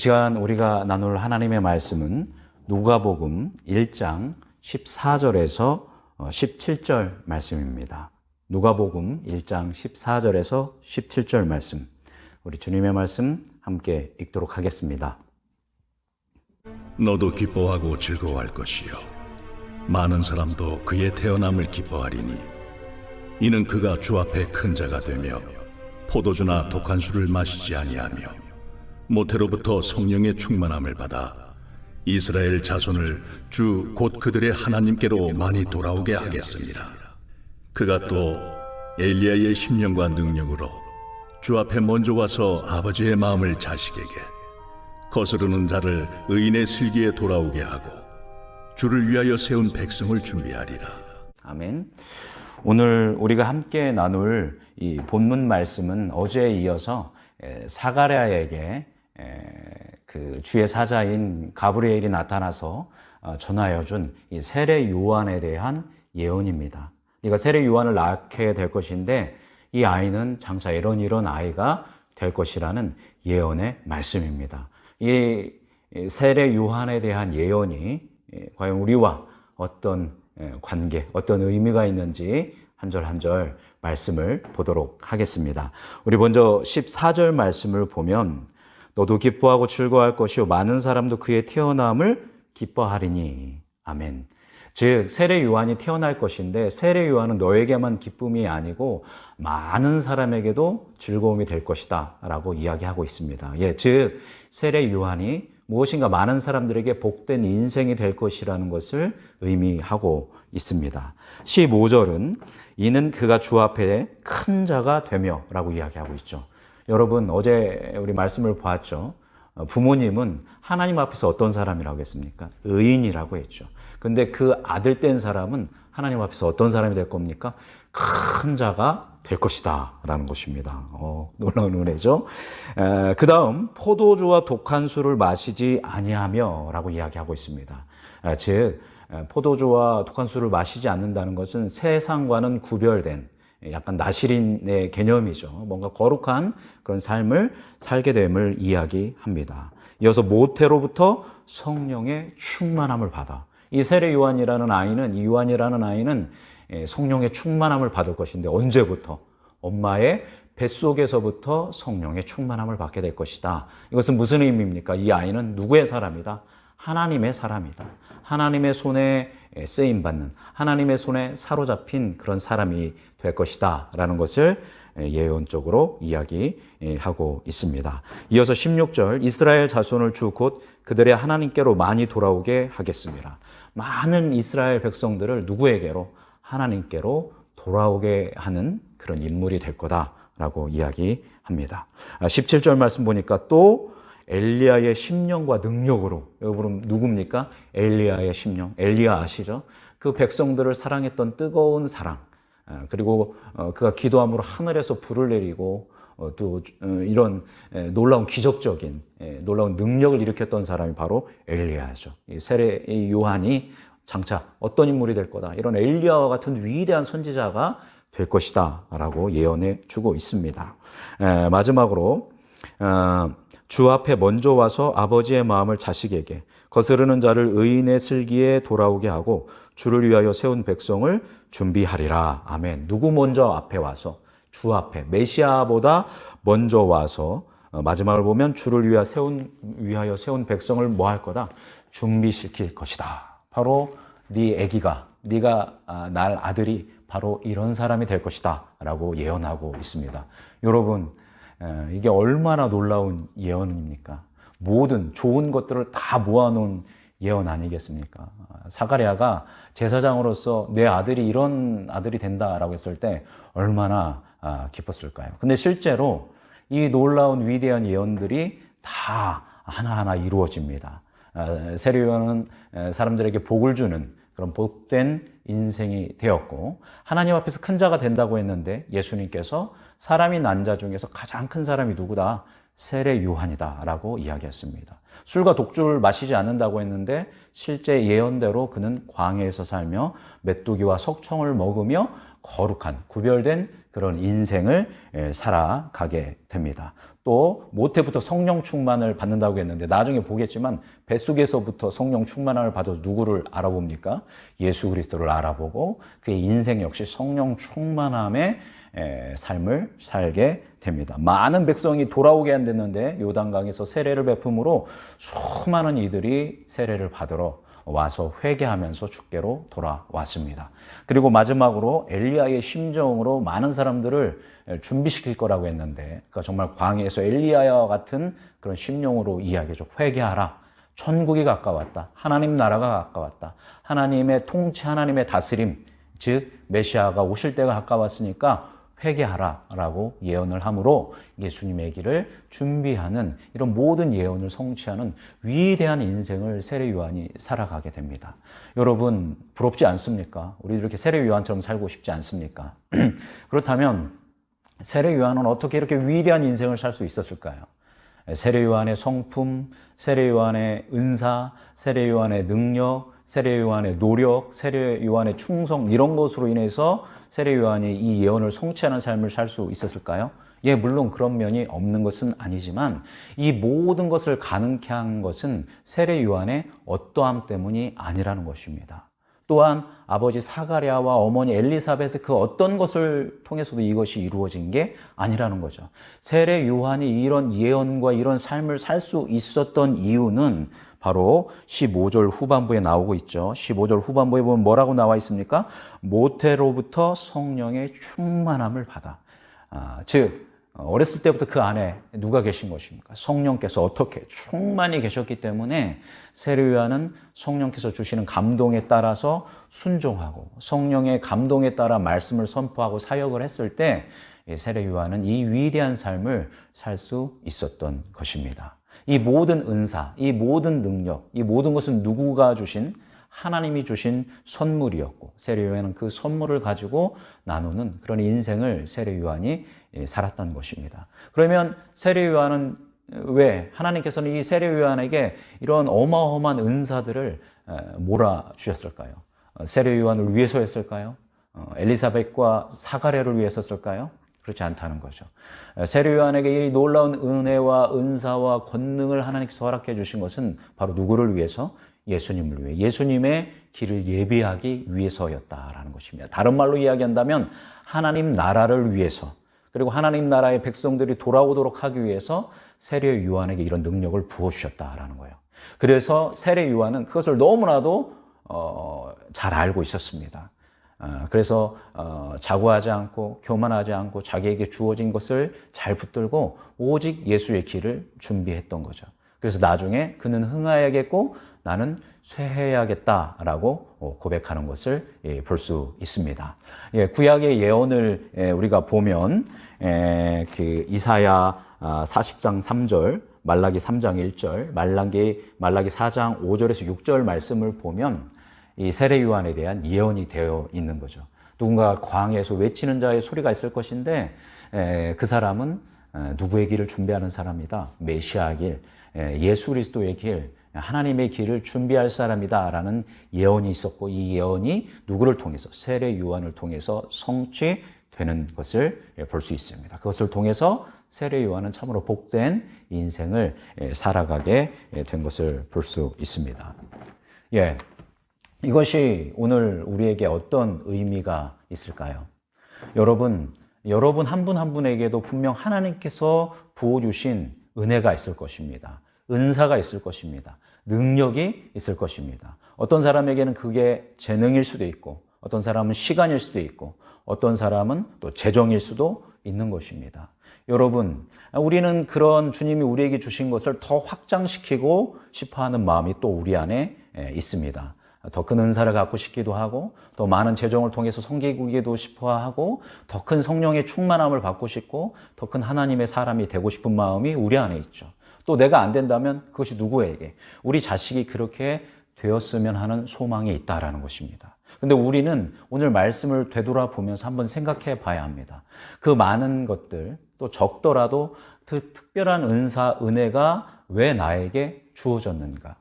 시간 우리가 나눌 하나님의 말씀은 누가복음 1장 14절에서 17절 말씀입니다. 누가복음 1장 14절에서 17절 말씀. 우리 주님의 말씀 함께 읽도록 하겠습니다. 너도 기뻐하고 즐거워할 것이요 많은 사람도 그의 태어남을 기뻐하리니 이는 그가 주 앞에 큰 자가 되며 포도주나 독한 술을 마시지 아니하며 모태로부터 성령의 충만함을 받아 이스라엘 자손을 주 곧 그들의 하나님께로 많이 돌아오게 하겠습니다. 그가 또 엘리야의 심령과 능력으로 주 앞에 먼저 와서 아버지의 마음을 자식에게 거스르는 자를 의인의 슬기에 돌아오게 하고 주를 위하여 세운 백성을 준비하리라. 아멘. 오늘 우리가 함께 나눌 이 본문 말씀은 어제에 이어서 에, 사가랴에게 에, 그 주의 사자인 가브리엘이 나타나서 어, 전하여 준 이 세례 요한에 대한 예언입니다. 네가 세례 요한을 낳게 될 것인데 이 아이는 장차 이런 이런 아이가 될 것이라는 예언의 말씀입니다. 이 세례 요한에 대한 예언이 과연 우리와 어떤 관계, 어떤 의미가 있는지 한 절 한 절 말씀을 보도록 하겠습니다. 우리 먼저 14절 말씀을 보면 너도 기뻐하고 즐거워할 것이요 많은 사람도 그의 태어남을 기뻐하리니 아멘. 즉 세례 요한이 태어날 것인데 세례 요한은 너에게만 기쁨이 아니고 많은 사람에게도 즐거움이 될 것이다라고 이야기하고 있습니다. 예, 즉 세례 요한이 무엇인가 많은 사람들에게 복된 인생이 될 것이라는 것을 의미하고 있습니다. 15절은 이는 그가 주 앞에 큰 자가 되며라고 이야기하고 있죠. 여러분 어제 우리 말씀을 보았죠. 부모님은 하나님 앞에서 어떤 사람이라고 했습니까? 의인이라고 했죠. 근데 그 아들 된 사람은 하나님 앞에서 어떤 사람이 될 겁니까? 큰 자가 될 것이다. 라는 것입니다. 어, 놀라운 은혜죠. 그 다음, 포도주와 독한 술을 마시지 아니하며 라고 이야기하고 있습니다. 에, 즉, 에, 포도주와 독한 술을 마시지 않는다는 것은 세상과는 구별된 약간 나시린의 개념이죠. 뭔가 거룩한 그런 삶을 살게 됨을 이야기합니다. 이어서 모태로부터 성령의 충만함을 받아. 이 세례 요한이라는 아이는 이 요한이라는 아이는 예, 성령의 충만함을 받을 것인데 언제부터 엄마의 뱃속에서부터 성령의 충만함을 받게 될 것이다. 이것은 무슨 의미입니까? 이 아이는 누구의 사람이다? 하나님의 사람이다. 하나님의 손에 쓰임 받는 하나님의 손에 사로잡힌 그런 사람이 될 것이다라는 것을 예언적으로 이야기하고 있습니다. 이어서 16절 이스라엘 자손을 주 곧 그들의 하나님께로 많이 돌아오게 하겠습니다. 많은 이스라엘 백성들을 누구에게로 하나님께로 돌아오게 하는 그런 인물이 될 거다라고 이야기합니다. 17절 말씀 보니까 또 엘리야의 심령과 능력으로 여러분 누굽니까? 엘리야의 심령. 엘리야 아시죠? 그 백성들을 사랑했던 뜨거운 사랑. 그리고 그가 기도함으로 하늘에서 불을 내리고 또 이런 놀라운 기적적인 놀라운 능력을 일으켰던 사람이 바로 엘리야죠. 세례 요한이 장차 어떤 인물이 될 거다. 이런 엘리야와 같은 위대한 선지자가 될 것이다라고 예언해 주고 있습니다. 마지막으로 어, 주 앞에 먼저 와서 아버지의 마음을 자식에게 거스르는 자를 의인의 슬기에 돌아오게 하고 주를 위하여 세운 백성을 준비하리라. 아멘. 누구 먼저 앞에 와서 주 앞에 메시아보다 먼저 와서 어, 마지막을 보면 주를 위하여 세운 위하여 세운 백성을 뭐 할 거다 준비시킬 것이다. 바로 네 아기가 네가 아, 날 아들이 바로 이런 사람이 될 것이다라고 예언하고 있습니다. 여러분 이게 얼마나 놀라운 예언입니까? 모든 좋은 것들을 다 모아놓은 예언 아니겠습니까? 사가랴가 제사장으로서 내 아들이 이런 아들이 된다라고 했을 때 얼마나 아, 기뻤을까요? 근데 실제로 이 놀라운 위대한 예언들이 다 하나하나 이루어집니다. 아, 세례요한은 사람들에게 복을 주는 그런 복된 인생이 되었고 하나님 앞에서 큰 자가 된다고 했는데 예수님께서 사람이 난 자 중에서 가장 큰 사람이 누구다? 세례 요한이다라고 이야기했습니다. 술과 독주를 마시지 않는다고 했는데 실제 예언대로 그는 광야에서 살며 메뚜기와 석청을 먹으며 거룩한 구별된 그런 인생을 예, 살아가게 됩니다. 또 모태부터 성령 충만을 받는다고 했는데 나중에 보겠지만 뱃속에서부터 성령 충만을 받아서 누구를 알아봅니까? 예수 그리스도를 알아보고 그의 인생 역시 성령 충만함의 에, 삶을 살게 됩니다. 많은 백성이 돌아오게 안 됐는데 요단강에서 세례를 베품으로 수많은 이들이 세례를 받으러 와서 회개하면서 주께로 돌아왔습니다. 그리고 마지막으로 엘리야의 심정으로 많은 사람들을 준비시킬 거라고 했는데, 그러니까 정말 광야에서 엘리야와 같은 그런 심령으로 이야기죠. 회개하라. 천국이 가까웠다. 하나님 나라가 가까웠다. 하나님의 통치, 하나님의 다스림, 즉 메시아가 오실 때가 가까웠으니까 회개하라라고 예언을 함으로 예수님의 길을 준비하는 이런 모든 예언을 성취하는 위대한 인생을 세례 요한이 살아가게 됩니다. 여러분 부럽지 않습니까? 우리 이렇게 세례 요한처럼 살고 싶지 않습니까? 그렇다면 세례 요한은 어떻게 이렇게 위대한 인생을 살 수 있었을까요? 세례 요한의 성품, 세례 요한의 은사, 세례 요한의 능력, 세례 요한의 노력, 세례 요한의 충성 이런 것으로 인해서 세례 요한이 이 예언을 성취하는 삶을 살 수 있었을까요? 예, 물론 그런 면이 없는 것은 아니지만 이 모든 것을 가능케 한 것은 세례 요한의 어떠함 때문이 아니라는 것입니다. 또한 아버지 사가랴와 어머니 엘리사벳의 그 어떤 것을 통해서도 이것이 이루어진 게 아니라는 거죠. 세례 요한이 이런 예언과 이런 삶을 살 수 있었던 이유는 바로 15절 후반부에 나오고 있죠. 15절 후반부에 보면 뭐라고 나와 있습니까? 모태로부터 성령의 충만함을 받아. 아, 즉, 어렸을 때부터 그 안에 누가 계신 것입니까? 성령께서 어떻게 충만히 계셨기 때문에 세례요한은 성령께서 주시는 감동에 따라서 순종하고 성령의 감동에 따라 말씀을 선포하고 사역을 했을 때 세례요한은 이 위대한 삶을 살 수 있었던 것입니다. 이 모든 은사, 이 모든 능력, 이 모든 것은 누구가 주신 하나님이 주신 선물이었고 세례요한은 그 선물을 가지고 나누는 그런 인생을 세례요한이 살았던 것입니다. 그러면 세례요한은 왜 하나님께서는 이 세례요한에게 이런 어마어마한 은사들을 몰아 주셨을까요? 세례요한을 위해서였을까요? 어, 엘리사벳과 사가랴를 위해서였을까요? 그렇지 않다는 거죠. 세례 요한에게 이 놀라운 은혜와 은사와 권능을 하나님께서 허락해 주신 것은 바로 누구를 위해서? 예수님을 위해 예수님의 길을 예비하기 위해서였다라는 것입니다. 다른 말로 이야기한다면 하나님 나라를 위해서 그리고 하나님 나라의 백성들이 돌아오도록 하기 위해서 세례 요한에게 이런 능력을 부어 주셨다라는 거예요. 그래서 세례 요한은 그것을 너무나도 어, 잘 알고 있었습니다. 어, 그래서 어, 자고하지 않고 교만하지 않고 자기에게 주어진 것을 잘 붙들고 오직 예수의 길을 준비했던 거죠. 그래서 나중에 그는 흥하야겠고 나는 쇠해야겠다라고 어, 고백하는 것을 예, 볼수 있습니다. 예, 구약의 예언을 예, 우리가 보면 그 이사야 40장 아, 3절, 말라기 3장 1절, 말라기 말라기 4장 5절에서 6절 말씀을 보면 이 세례 요한에 대한 예언이 되어 있는 거죠. 누군가 광야에서 외치는 자의 소리가 있을 것인데 그 사람은 누구의 길을 준비하는 사람이다. 메시아의 길, 예수 그리스도의 길, 하나님의 길을 준비할 사람이다라는 예언이 있었고 이 예언이 누구를 통해서 세례 요한을 통해서 성취되는 것을 볼 수 있습니다. 그것을 통해서 세례 요한은 참으로 복된 인생을 살아가게 된 것을 볼 수 있습니다. 예. 이것이 오늘 우리에게 어떤 의미가 있을까요? 여러분, 여러분 한분한 분에게도 분명 하나님께서 부어주신 은혜가 있을 것입니다. 은사가 있을 것입니다. 능력이 있을 것입니다. 어떤 사람에게는 그게 재능일 수도 있고, 어떤 사람은 시간일 수도 있고, 어떤 사람은 또 재정일 수도 있는 것입니다. 여러분, 우리는 그런 주님이 우리에게 주신 것을 더 확장시키고 싶어 하는 마음이 또 우리 안에 있습니다. 더 큰 은사를 갖고 싶기도 하고, 더 많은 재정을 통해서 성기기도 싶어 하고, 더 큰 성령의 충만함을 받고 싶고, 더 큰 하나님의 사람이 되고 싶은 마음이 우리 안에 있죠. 또 내가 안 된다면 그것이 누구에게? 우리 자식이 그렇게 되었으면 하는 소망이 있다라는 것입니다. 근데 우리는 오늘 말씀을 되돌아보면서 한번 생각해 봐야 합니다. 그 많은 것들, 또 적더라도 그 특별한 은사, 은혜가 왜 나에게 주어졌는가?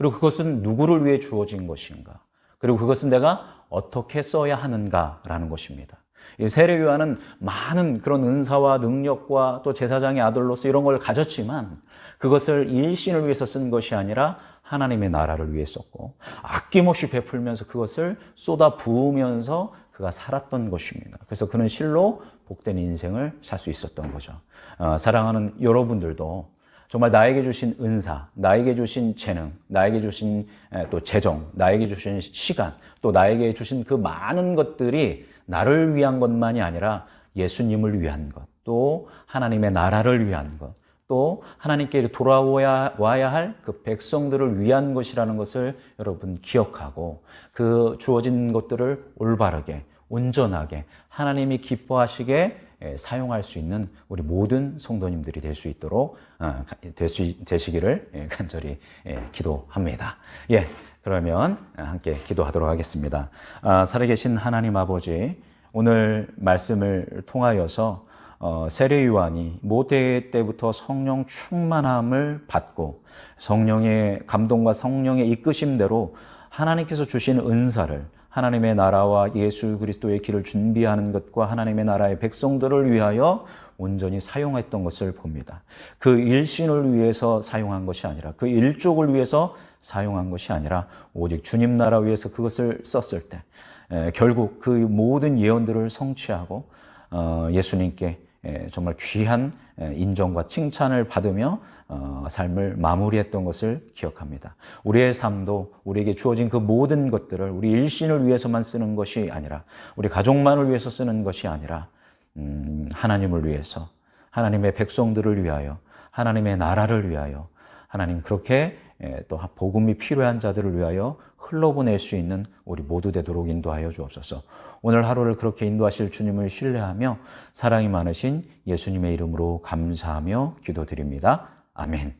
그리고 그것은 누구를 위해 주어진 것인가? 그리고 그것은 내가 어떻게 써야 하는가라는 것입니다. 이 세례 요한은 많은 그런 은사와 능력과 또 제사장의 아들로서 이런 걸 가졌지만 그것을 일신을 위해서 쓴 것이 아니라 하나님의 나라를 위해 썼고 아낌없이 베풀면서 그것을 쏟아 부으면서 그가 살았던 것입니다. 그래서 그는 실로 복된 인생을 살 수 있었던 거죠. 어, 사랑하는 여러분들도 정말 나에게 주신 은사, 나에게 주신 재능, 나에게 주신 에, 또 재정, 나에게 주신 시간, 또 나에게 주신 그 많은 것들이 나를 위한 것만이 아니라 예수님을 위한 것, 또 하나님의 나라를 위한 것, 또 하나님께 돌아와야 와야 할 그 백성들을 위한 것이라는 것을 여러분 기억하고 그 주어진 것들을 올바르게 온전하게 하나님이 기뻐하시게 에, 사용할 수 있는 우리 모든 성도님들이 될 수 있도록 어, 될수 되시기를 예, 간절히 예, 기도합니다. 예, 그러면 함께 기도하도록 하겠습니다. 아, 살아계신 하나님 아버지, 오늘 말씀을 통하여서 어, 세례 요한이 모태 때부터 성령 충만함을 받고 성령의 감동과 성령의 이끄심대로 하나님께서 주신 은사를 하나님의 나라와 예수 그리스도의 길을 준비하는 것과 하나님의 나라의 백성들을 위하여 온전히 사용했던 것을 봅니다. 그 일신을 위해서 사용한 것이 아니라 그 일족을 위해서 사용한 것이 아니라 오직 주님 나라 위해서 그것을 썼을 때 에, 결국 그 모든 예언들을 성취하고 어, 예수님께 에, 정말 귀한 에, 인정과 칭찬을 받으며 어, 삶을 마무리했던 것을 기억합니다. 우리의 삶도 우리에게 주어진 그 모든 것들을 우리 일신을 위해서만 쓰는 것이 아니라 우리 가족만을 위해서 쓰는 것이 아니라 음, 하나님을 위해서 하나님의 백성들을 위하여 하나님의 나라를 위하여 하나님 그렇게 에, 또 복음이 필요한 자들을 위하여 흘러보낼 수 있는 우리 모두 되도록 인도하여 주옵소서. 오늘 하루를 그렇게 인도하실 주님을 신뢰하며 사랑이 많으신 예수님의 이름으로 감사하며 기도드립니다. 아멘.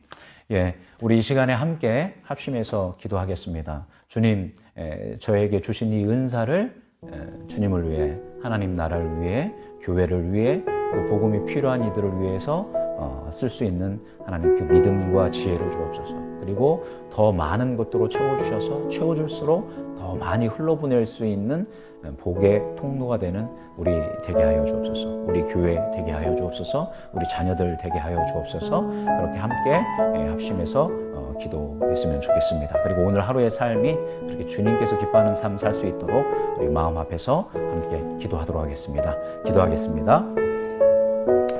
예, 우리 이 시간에 함께 합심해서 기도하겠습니다. 주님, 에, 저에게 주신 이 은사를 에, 주님을 위해, 하나님 나라를 위해, 교회를 위해, 또 복음이 필요한 이들을 위해서 어, 쓸수 있는 하나님 그 믿음과 지혜를 주옵소서. 그리고 더 많은 것들로 채워주셔서 채워줄수록 더 많이 흘러보낼 수 있는 복의 통로가 되는 우리 되게 하여 주옵소서. 우리 교회 되게 하여 주옵소서. 우리 자녀들 되게 하여 주옵소서. 그렇게 함께 예, 합심해서 어, 기도했으면 좋겠습니다. 그리고 오늘 하루의 삶이 그렇게 주님께서 기뻐하는 삶 살 수 있도록 우리 마음 앞에서 함께 기도하도록 하겠습니다. 기도하겠습니다.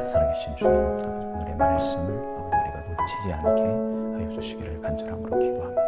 살아계신 주님, 오늘의 말씀을 아버지 우리가 놓치지 않게 하여 주시기를 간절함으로 기도합니다.